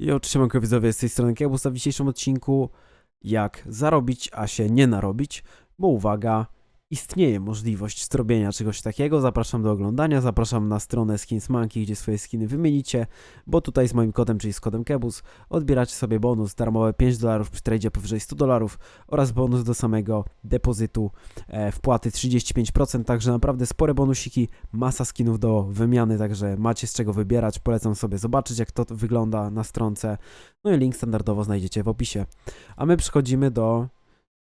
I oczywiście widzowie z tej strony Kebus, a w dzisiejszym odcinku jak zarobić, a się nie narobić, bo uwaga, istnieje możliwość zrobienia czegoś takiego, zapraszam do oglądania, zapraszam na stronę Skins Monkey, gdzie swoje skiny wymienicie, bo tutaj z moim kodem, czyli z kodem Kebus, odbieracie sobie bonus darmowe 5 dolarów przy tradzie powyżej 100 dolarów oraz bonus do samego depozytu e, wpłaty 35%, także naprawdę spore bonusiki, masa skinów do wymiany, także macie z czego wybierać, polecam sobie zobaczyć jak to wygląda na stronce, no i link standardowo znajdziecie w opisie. A my przechodzimy do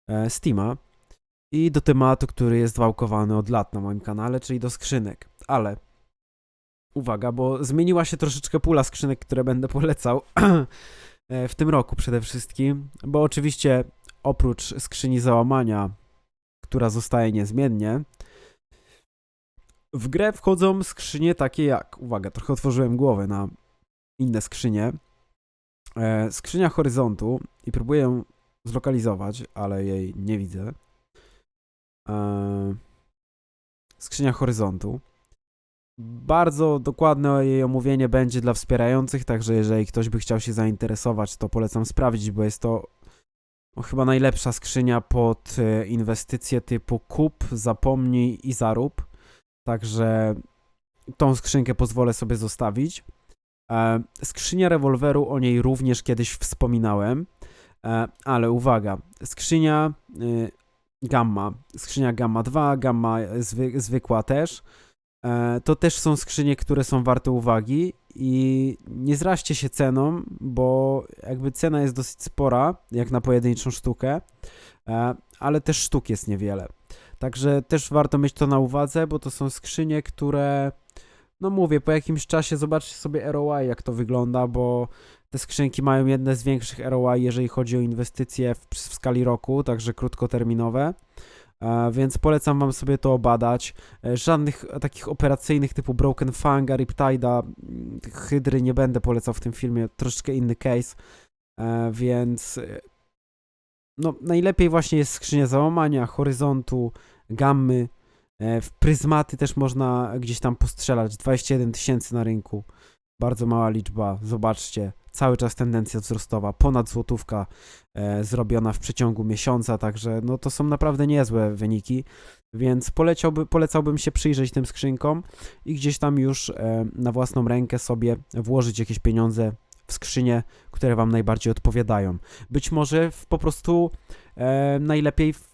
e, Steama i do tematu, który jest wałkowany od lat na moim kanale, czyli do skrzynek, ale uwaga, bo zmieniła się troszeczkę pula skrzynek, które będę polecał e, w tym roku przede wszystkim, bo oczywiście oprócz skrzyni załamania, która zostaje niezmiennie, w grę wchodzą skrzynie takie jak, uwaga, trochę otworzyłem głowę na inne skrzynie, e, skrzynia horyzontu i próbuję ją zlokalizować, ale jej nie widzę. E, skrzynia horyzontu. Bardzo dokładne jej omówienie będzie dla wspierających, także jeżeli ktoś by chciał się zainteresować, to polecam sprawdzić, bo jest to no, chyba najlepsza skrzynia pod e, inwestycje typu kup, zapomnij i zarób. Także tą skrzynkę pozwolę sobie zostawić. E, Skrzynia rewolweru, o niej również kiedyś wspominałem, ale uwaga, skrzynia y, gamma, skrzynia gamma 2, gamma zwy, zwykła też, e, to też są skrzynie, które są warte uwagi i nie zraźcie się ceną, bo jakby cena jest dosyć spora, jak na pojedynczą sztukę, e, ale też sztuk jest niewiele. Także też warto mieć to na uwadze, bo to są skrzynie, które no mówię, po jakimś czasie zobaczcie sobie ROI, jak to wygląda, bo te skrzynki mają jedne z większych ROI, jeżeli chodzi o inwestycje w, w skali roku, także krótkoterminowe. E, więc polecam wam sobie to obadać. E, żadnych takich operacyjnych typu Broken Fanga, Riptide'a, mm, Hydry nie będę polecał w tym filmie, troszeczkę inny case, e, więc no najlepiej właśnie jest skrzynia załamania, horyzontu, gammy, W pryzmaty też można gdzieś tam postrzelać. 21 tysięcy na rynku. Bardzo mała liczba. Zobaczcie. Cały czas tendencja wzrostowa. Ponad złotówka e, zrobiona w przeciągu miesiąca. Także no to są naprawdę niezłe wyniki. Więc poleciałby, polecałbym się przyjrzeć tym skrzynkom i gdzieś tam już e, na własną rękę sobie włożyć jakieś pieniądze w skrzynie, które Wam najbardziej odpowiadają. Być może w, po prostu e, najlepiej w,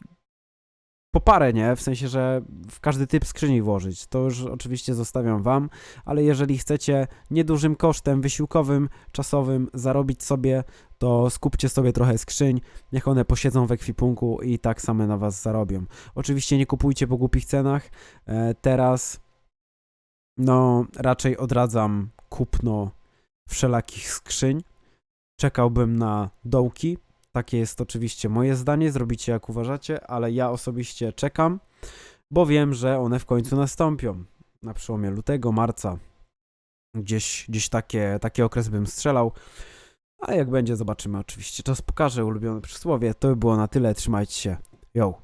po parę, nie? W sensie, że w każdy typ skrzyni włożyć. To już oczywiście zostawiam wam, ale jeżeli chcecie niedużym kosztem wysiłkowym, czasowym zarobić sobie, to skupcie sobie trochę skrzyń, niech one posiedzą w ekwipunku i tak same na was zarobią. Oczywiście nie kupujcie po głupich cenach. E, teraz no raczej odradzam kupno wszelakich skrzyń. Czekałbym na dołki, takie jest oczywiście moje zdanie, zrobicie jak uważacie, ale ja osobiście czekam, bo wiem, że one w końcu nastąpią. Na przełomie lutego, marca. Gdzieś, gdzieś takie, taki okres bym strzelał. A jak będzie, zobaczymy oczywiście. Czas pokaże ulubione przysłowie. To by było na tyle. Trzymajcie się. Yo.